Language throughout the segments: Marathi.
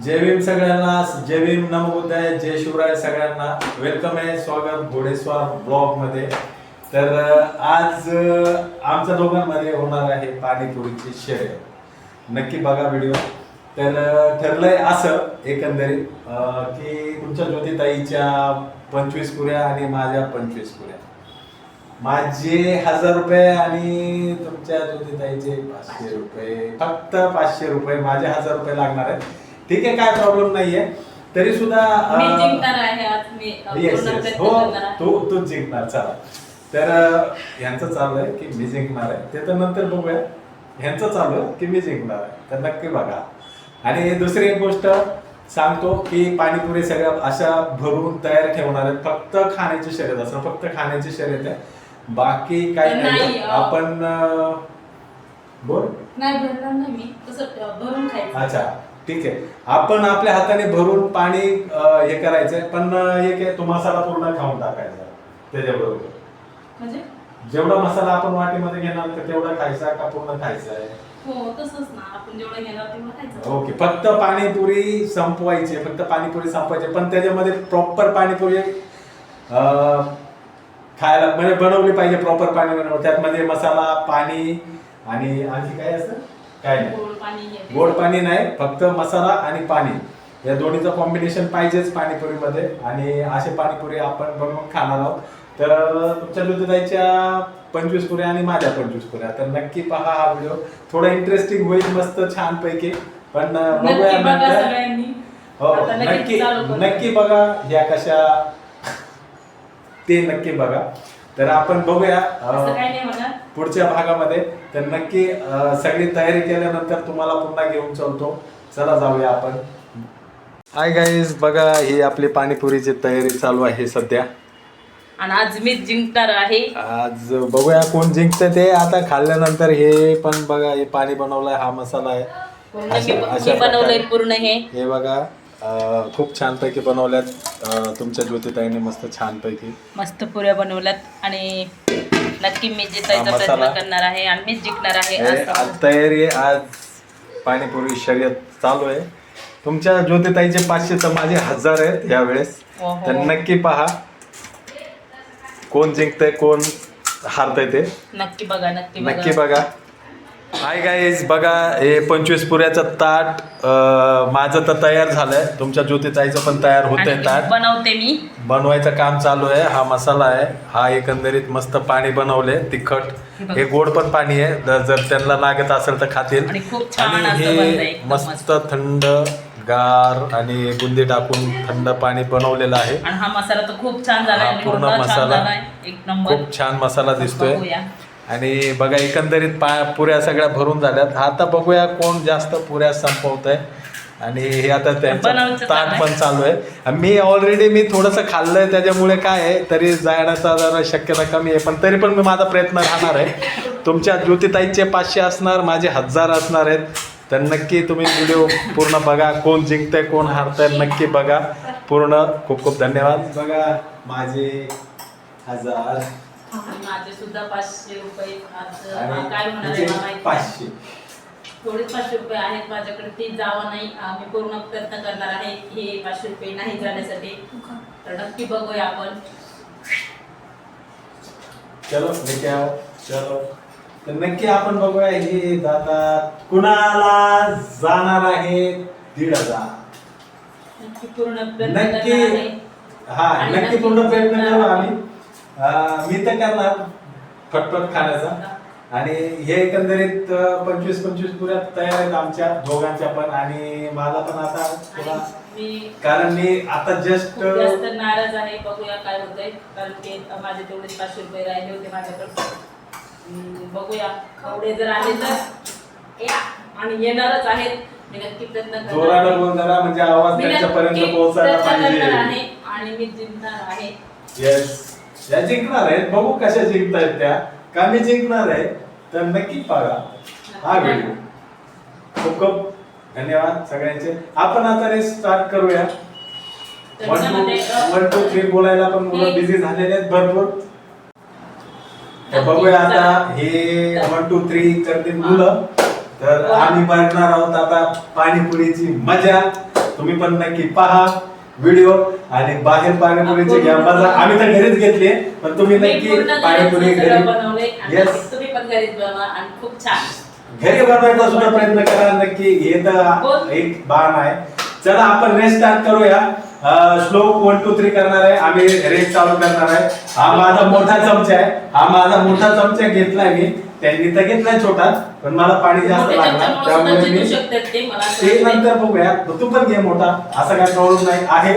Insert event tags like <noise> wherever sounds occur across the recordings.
जय भीम सगळ्यांना जय भीम नमोदय जय शिवराय सगळ्यांना. वेलकम आहे स्वागत घोडेस्वार ब्लॉगमध्ये तर आज आमच्या दोघांमध्ये होणार आहे पाणीपुरीची शेअर नक्की बघा व्हिडिओ. तर ठरलंय असं एकंदरीत की तुमच्या ज्योतिताईच्या पंचवीस पुऱ्या आणि माझ्या पंचवीस पुऱ्या माझे हजार रुपये आणि तुमच्या ज्योतिताईचे पाचशे रुपये. फक्त पाचशे रुपये. माझे हजार रुपये लागणार आहेत. ठीक आहे काय प्रॉब्लेम नाहीये. तरी सुद्धा मी जिंकणार आहे आज मी अ, येस पूर्ण येस प्रयत्न हो करणार आहे. तू तू जिंकणार चला. तर अं, ह्यांचं चालू आहे की मी जिंकणार आहे. ते तर नंतर बघूया. ह्यांचं चालू आहे की मी जिंकणार आहे. तर नक्की बघा. आणि दुसरी एक गोष्ट सांगतो की पाणीपुरी सगळ्या अशा भरून तयार ठेवणार आहेत. फक्त खाण्याची शर्यत असणार फक्त खाण्याची शर्यत आहे. बाकी काही नाही, नाही. अं, आपण अं, बोल. नाही भरणार नाही मी. तसं भरून खायचं. अच्छा. ठीक आहे. आपण आपल्या हाताने भरून पाणी हे करायचंय पण एक आहे तो मसाला पूर्ण खाऊन टाकायचा त्याच्याबरोबर. म्हणजे? जेवढा मसाला आपण वाटीमध्ये घेणार तर तेवढा खायचा का पूर्ण खायचा आहे? हो ओके. फक्त पाणीपुरी संपवायची फक्त पाणीपुरी संपवायची पण त्याच्यामध्ये प्रॉपर पाणीपुरी खायला म्हणजे बनवली पाहिजे प्रॉपर पाणी बनवलं त्यामध्ये मसाला पाणी आणि आणखी काय असतं? काय नाही. गोड पाणी हे. गोड पाणी नाही फक्त मसाला आणि पाणी. या दोन्हीचं कॉम्बिनेशन पाहिजेच पाणीपुरीमध्ये. आणि असे पाणीपुरी आपण बनवून खाणार आहोत. तर तुमच्या दुधाच्या पंचवीस पुऱ्या आणि माझ्या पंचवीस पुऱ्या. तर नक्की पहा हा व्हिडिओ थोडा इंटरेस्टिंग होईल मस्त छान पैकी पण बघूया बघा नंतर. हो नक्की. नक्की बघा ह्या कशा ते नक्की बघा. तर आपण बघूया असं अं, काही नाही म्हणा. पुढच्या भागामध्ये. तर नक्की अं, सगळी तयारी केल्यानंतर तुम्हाला पुन्हा घेऊन चलतो. चला जाऊया आपण. हाय गाईज बघा ही आपली पाणीपुरीची तयारी चालू आहे सध्या. आणि आज मी जिंकणार आहे. आज बघूया कोण जिंकते ते. आता खाल्ल्यानंतर हे पण बघा हे पाणी बनवलंय हा मसाला आहे. पूर्ण अशा- मी अशा मी बनवलंय प्रकारे. पूर्ण हे. हे बघा. खूप छानपैकी बनवल्यात. अं, तुमच्या ज्योतिताईने मस्त छानपैकी. मस्त पुऱ्या बनवल्यात आणि नक्की मी जितायचा. प्रयत्न करणार आहे आणि मी जिंकणार आहे आज तयारी आज पाणीपुरी शर्यत चालू आहे. तुमच्या ज्योतिताईचे पाचशे तर माझे हजार आहेत यावेळेस. तर नक्की पहा कोण जिंकतंय कोण हारतंय ते. नक्की बघा नक्की नक्की बघा. हाय गाईज बघा हे पंचवीस पुऱ्याचं ताट अं, माझं तर तयार झालंय. तुमच्या ज्योतिताईचं पण तयार होतंय आणि ताट. बनवते मी. बनवायचं काम चालू आहे. हा मसाला आहे. हा एकंदरीत मस्त पाणी बनवले तिखट. हे गोड पण पाणी आहे. द- जर त्यांना लागत असेल तर खातील. आणि खूप छान आणि असं बनलंय हे एकदम मस्त थंड गार आणि बुंदी टाकून थंड पाणी बनवलेलं आहे. आणि हा मसाला तर खूप छान झाला हा पूर्ण मसाला. एक नंबर. खूप छान मसाला दिसतोय. बघूया. आणि बघा एकंदरीत पा पुऱ्या सगळ्या भरून झाल्यात. आता बघूया कोण जास्त पुऱ्या संपवत आहे आणि हे आता त्यांचं ताट पण चालू आहे. मी ऑलरेडी मी थोडंसं खाल्लंय त्याच्यामुळे काय आहे तरी जाण्याचा जरा शक्यता कमी आहे. पण तरी पण मी माझा प्रयत्न राहणार आहे. तुमच्या ज्योतिताईचे पाचशे असणार माझे हजार असणार आहेत. तर नक्की तुम्ही व्हिडिओ पूर्ण बघा कोण जिंकतंय कोण हारतंय नक्की बघा. पूर्ण खूप खूप धन्यवाद. बघा माझे हजार माझे सुद्धा पाचशे रुपये आज आणि काय होणार आहे माहिती नाही. पाचशे. थोडेच पाचशे रुपये आहेत माझ्याकडे ते जावं नाही मी पूर्ण प्रयत्न करणार आहे हे पाचशे रुपये नाही जाण्यासाठी. तर नक्की बघूया आपण. चलो आओ चलो. तर नक्की आपण बघूया हे जातात कुणाला जाणार आहे दीड हजार. नक्की पूर्ण प्रयत्न नक्की. करणार आहे. हा आणि नक्की नक्की पूर्ण प्रयत्न करू. आम्ही. अं, मी तर करणार. फटफट खाण्याचा. आणि हे एकंदरीत पंचवीस पंचवीस पुऱ्या तयार आहेत आमच्या दोघांच्या पण. आणि माझा पण आता थोडा मी कारण मी आता जस्ट खूप जास्त नाराज आहे. बघूया काय होतंय. कारण ते माझे तेवढे पाचशे रुपये राहिले होते माझ्याकडे. हम्म, बघूया. एवढे जर आले तर? या. आणि येणारच आहेत. मी नक्की प्रयत्न करणार. जोरानं आहे. बोल जरा म्हणजे आवाज मी त्यांच्यापर्यंत नक्की पोहोचायला प्रयत्न करणार पाहिजे आहे. आणि मी जिंकणार आहे. येस या जिंकणार आहेत. बघू कशा जिंकतायत त्या. का मी जिंकणार आहे तर नक्की बघा हा व्हिडिओ. खूप खूप धन्यवाद सगळ्यांचे. आपण आता रे स्टार्ट करूया. One two one two three बोलायला पण मुलं बिझी झालेले आहेत भरपूर. तर बघूया आता हे वन टू थ्री करतील मुलं. तर आम्ही बघणार आहोत आता पाणीपुरीची मजा. तुम्ही पण नक्की पहा. व्हिडिओ आणि बाहेर पाणीपुरीचे आम्ही तर घरीच घेतली पण तुम्ही नक्की पाणीपुरी घरी येस तुम्ही पण घरीच बनवा आणि खूप छान. घरी बनवायचा सुद्धा प्रयत्न करा नक्की हे. तर एक बाण आहे. चला आपण रेस स्टार्ट करूया. श्लोक वन टू थ्री करणार आहे. आम्ही रेस चालू करणार आहे. हा माझा मोठा चमचा आहे. हा माझा मोठा चमचा घेतलाय मी. त्यांनी तर घेतलाय छोटा पण मला पाणी जास्त सुद्धा त्यामुळे मी शकतात ते. नंतर बघूया. तू पण घे मोठा. असा काय प्रॉब्लेम नाही. आहे.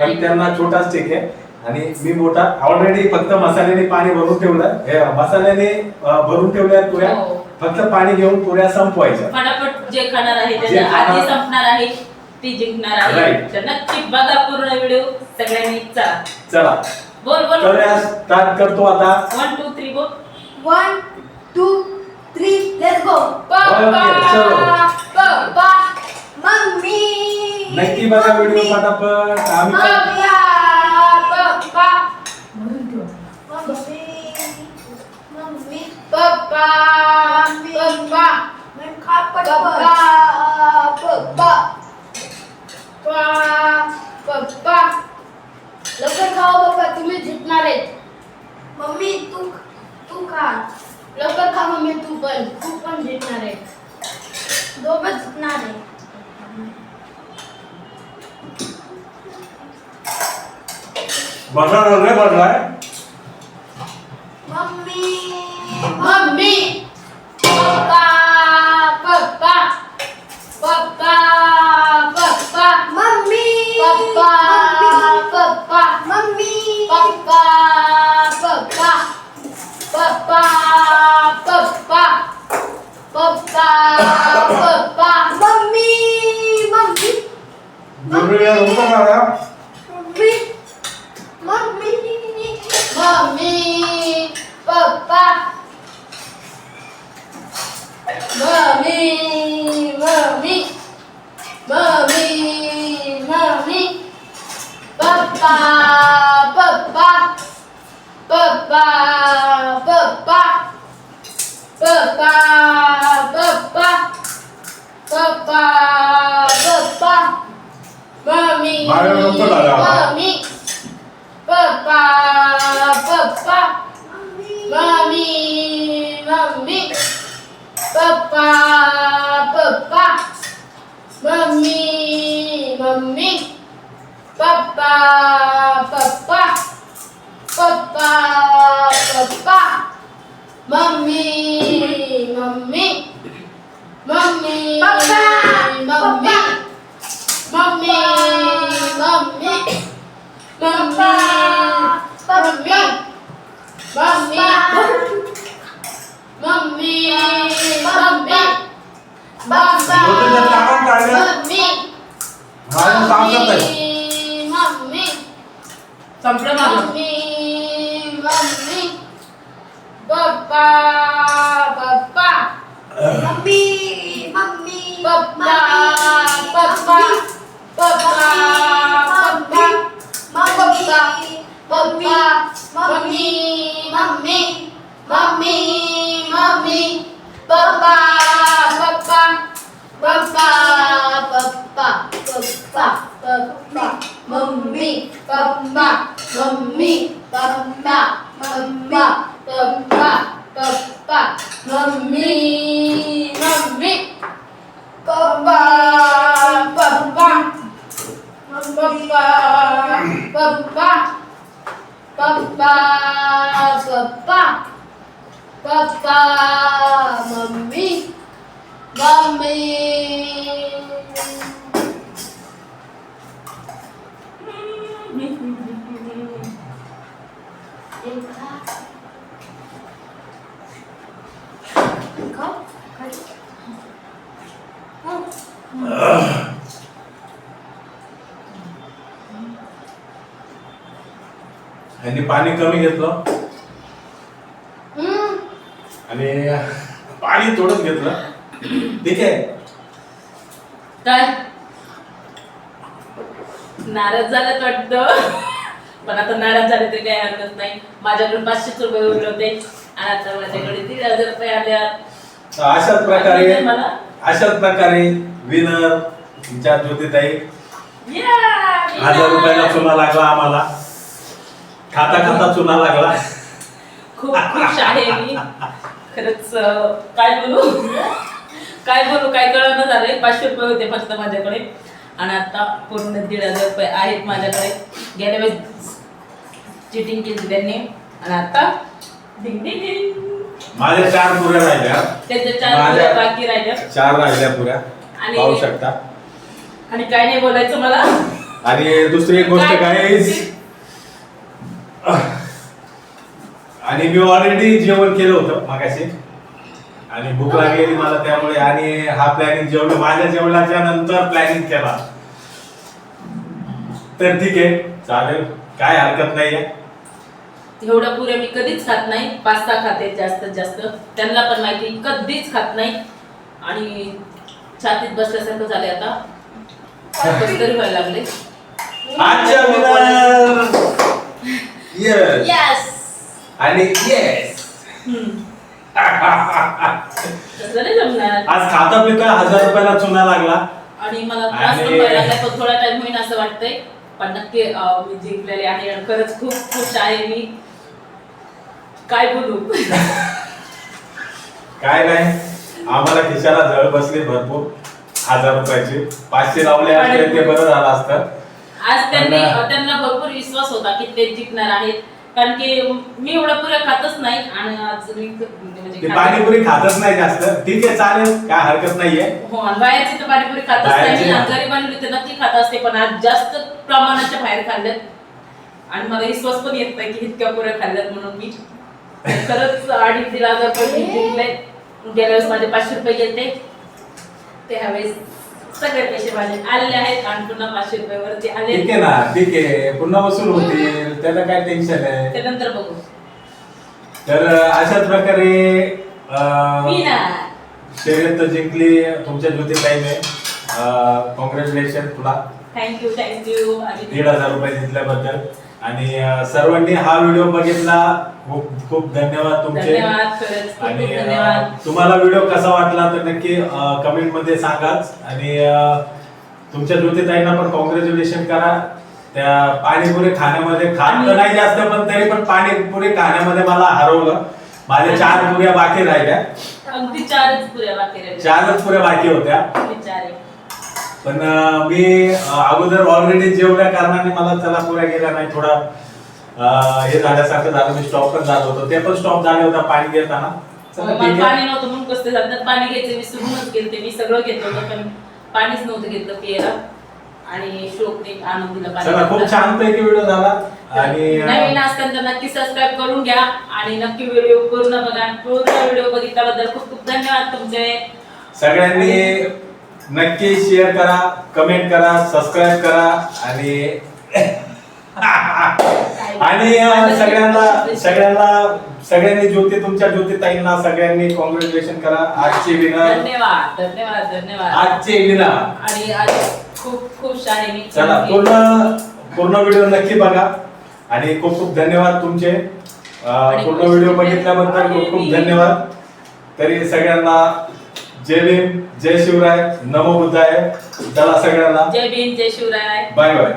पण त्यांना छोटाच ठीक आहे. आणि मी मोठा. ऑलरेडी फक्त मसाल्याने पाणी भरून ठेवलं हे मसाल्याने भरून ठेवल्या पुऱ्या. हो. फक्त पाणी घेऊन पुऱ्या संपवायच्या. फटाफट जे खाणार आहे जे आधी संपणार आहे ती जिंकणार आहे. तर नक्की बघा पूर्ण व्हिडिओ. सगळ्यांनी चला. चला. बोल बोल. स्टार्ट करतो आता. वन टू थ्री बोल. One, two three let's go पप्पा पप्पा. मम्मी. नक्की बघा व्हिडिओ पटापट. आम्ही बदला नाही बदलाय. ba ba ba. Ba ba ba ba. Ba ba ba ba. Mami mami ba ba ba ba mami mami ba ba ba ba mami mami ba ba मम्मी माझं काम करत आहे. मम्मी संपलं माझं mummy mummy papa papa mummy mummy papa पप्पा पप्पा पप्पा पप्पा papa mummy mummy mummy mummy papa papa തൊമ്മ തൊമ്മി തൊമ്മ തൊമ്മ തൊമ്മ തൊപ്പ തൊമ്മി നൊമ്മി Copa papa papa papa papa papa papa mummy mummy ह्यांनी पाणी कमी घेतलं. आणि पाणी थोडंच घेतलं. ठीक आहे. काय? नाराज झालं वाटतं. पण आता नाराज झाले तरी काही हरकत नाही. माझ्याकडे पाचशेच रुपये उरले होते. आणि आता माझ्याकडे दीड हजार रुपये आल्या अशाच प्रकारे मला? अशाच प्रकारे विनर तुमच्या ज्योतिताई! हजार रुपयाला चुना लागला आम्हाला. खाता खाता चुना लागला. खूप खुश आहे मी. खरंच काय बोलू? काय बोलू काय कळलं झालंय. पाचशे रुपये होते फक्त माझ्याकडे. आणि आता पूर्ण दीड हजार रुपये आहेत माझ्याकडे. गेल्या वेळेस चिटिंग केली त्यांनी. आणि आता डिंग डिंग. माझ्या चार पुऱ्या राहिल्या. त्याच्या चार माझ्या- बाकी राहिल्या. चार राहिल्या पुऱ्या. आणि- पाहू शकता. आणि काय नाही बोलायचं मला. आणि दुसरी एक गोष्ट काय आणि मी ऑलरेडी जेवण केलं होतं मागाशी. आणि भूक लागलेली मला त्यामुळे. आणि हा प्लॅनिंग जेवण माझ्या जेवणाच्या नंतर प्लॅनिंग केला. तर ठीक आहे. चालेल. काय हरकत नाहीये. एवढ्या पुऱ्या मी कधीच खात नाही. पाच सहा खाते जास्तीत जास्त. त्यांना पण माहिती कधीच खात नाही. आणि छातीत बसल्यासारखं झाले आता. कसं तरी व्हायला लागले. आजच्या विनर येस यस आणि येस <laughs> तसं नाही जमणार. आज खाता पिता हजार रुपयाला चुना लागला. आणि मला त्रास पण आणि- व्हायला लागलाय पण थोडा टाइम होईल असं वाटतंय. पण नक्की मी जिंकलेले आहे आणि खरंच खूप खुश आहे मी. काय बोलू? काय नाही. आम्हाला खिशाला जळ बसली भरपूर. हजार रुपयाची. पाचशे लावले असते ते बरं झालं असतं. आज त्यांनी त्यांना भरपूर विश्वास होता की ते जिंकणार आहेत. कारण की मी एवढ्या पुऱ्या खातच नाही आणि आज मी म्हणजे ते खाते. पाणीपुरी खातच नाही जास्त. ठीक आहे चालेल. काय हरकत नाहीये. हो आणि बाहेरची तर पाणीपुरी खातच बाहेरची नाही. आणि घरी तर नक्की खात असते पण आज जास्त प्रमाणाच्या बाहेर खाल्ल्यात. आणि मला विश्वास पण येत नाही की इतक्या पुऱ्या खाल्ल्यात म्हणून मी. खरंच अडीच दीड हजार मी जिंकले. गेल्या वेळेस माझे पाचशे रुपये गेले. ते ह्यावेळेस सगळे पैसे माझे आलेले आहेत. आणि पुन्हा पाचशे रुपये वरती आले. ठीक आहे ना ठीक आहे. पुन्हा वसूल होतील. त्याला काय टेन्शन आहे? ते नंतर बघू. तर अशाच प्रकारे अं, मी ना शर्यत जिंकली. तुमच्या ज्योती टाईम आहे कॉंग्रॅच्युलेशन तुला थँक्यू थँक्यू आणि दीड हजार रुपये दिल्याबद्दल आणि सर्वांनी हा व्हिडिओ बघितला. खूप खूप धन्यवाद तुमचे. आणि तुम्हाला व्हिडिओ कसा वाटला तर नक्की कमेंटमध्ये सांगाच आणि तुमच्या ज्योतिताईंना पण कॉंग्रॅच्युलेशन करा. त्या पाणीपुरी खाण्यामध्ये खात तर नाही जास्त पण तरी पण पाणीपुरी खाण्यामध्ये मला हरवलं. माझ्या चार पुऱ्या बाकी राहिल्या. अगदी चारच पुऱ्या बाकी राहिल्या. चारच पुऱ्या बाकी होत्या. पण मी अगोदर ऑलरेडी जेवल्या कारणाने मला चला पुऱ्या गेल्या नाही थोडा हे झाल्यासारखं झालं. मी स्टॉप पण झालो होतो. ते पण स्टॉप झाले होता पाणी घेताना. पाणी नव्हतं म्हणून कसं झालं. पाणी घ्यायचं विसरूनच गेलते. मी सगळं घेतलं होतं पण पाणीच नव्हतं घेतलं पियाला. आणि श्लोकने आणून दिलं पाणी. चला खूप छान पैकी व्हिडिओ झाला. आणि नवीन असताना नक्की सबस्क्राईब करून घ्या. आणि नक्की व्हिडिओ पूर्ण बघा. पूर्ण व्हिडिओ बघितल्याबद्दल खूप खूप धन्यवाद तुमचे. सगळ्यांनी नक्की शेअर करा कमेंट करा सबस्क्राईब करा आणि <laughs> आणि सगळ्यांना सगळ्यांना सगळ्यांनी ज्योती तुमच्या ज्योती ताईंना सगळ्यांनी कॉंग्रॅच्युलेशन करा. आजचे विनर धन्यवाद धन्यवाद धन्यवाद. आजचे विनर आणि आज खूप खुश आहे मी चला पूर्ण पूर्ण व्हिडिओ नक्की बघा. आणि खूप खूप धन्यवाद तुमचे. अं, पूर्ण व्हिडिओ बघितल्याबद्दल खूप खूप धन्यवाद. तरी सगळ्यांना जय भीम जय शिवराय नमो बुद्धाय. चला सगळ्यांना. जय भीम जय Shivray. Bye bye.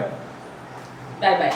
Bye bye.